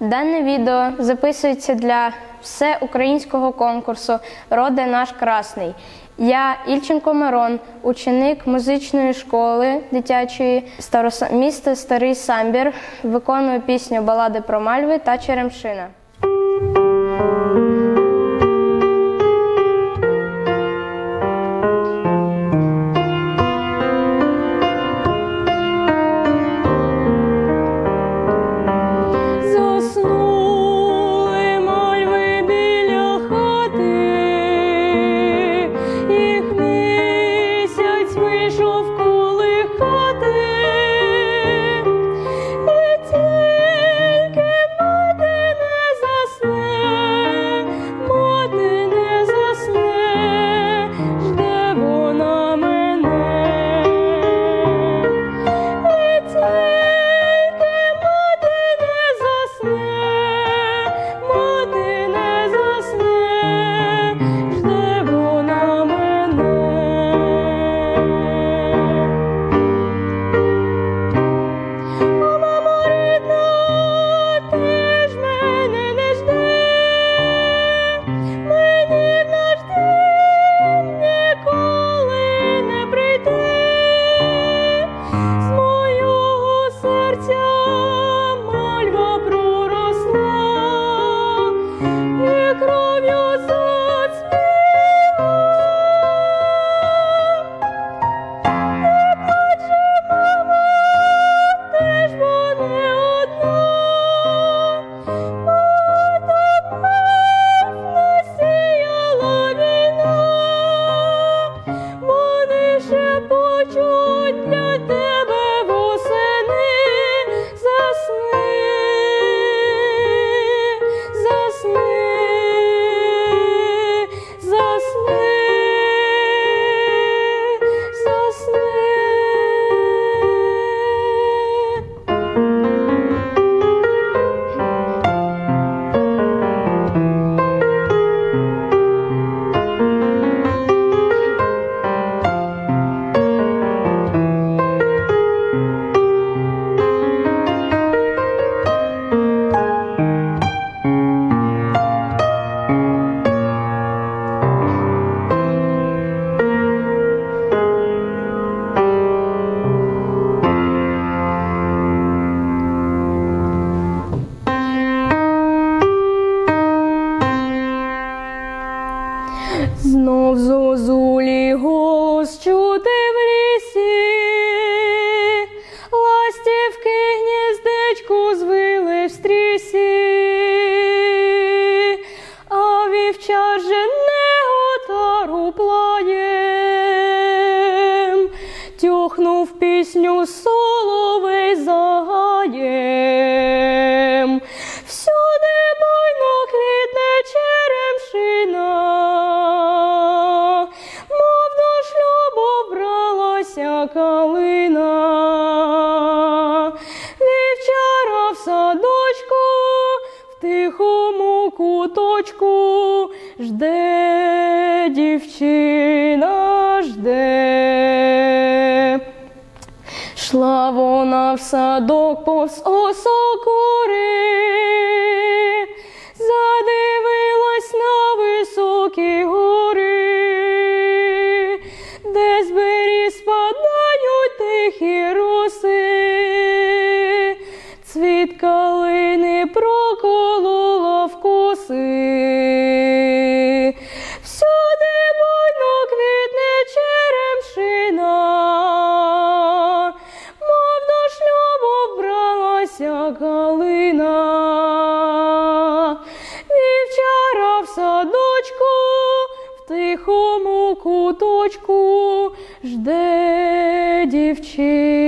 Дане відео записується для всеукраїнського конкурсу Роде наш красний. Я Ільченко Мирон, ученик музичної школи дитячої міста Старий Самбір, виконую пісню Балади про Мальви та Черемшина. Знов зозулі голос чути бралася калина. Вівчара в садочку, в тихому куточку, жде дівчина, жде. Шла вона в садок повз осокори, цвіт калини проколола в коси. Всюди буйно квітне черемшина, мов до шлюбу бралася калина. Вівчара в садочку, в тихому куточку жде дівчина.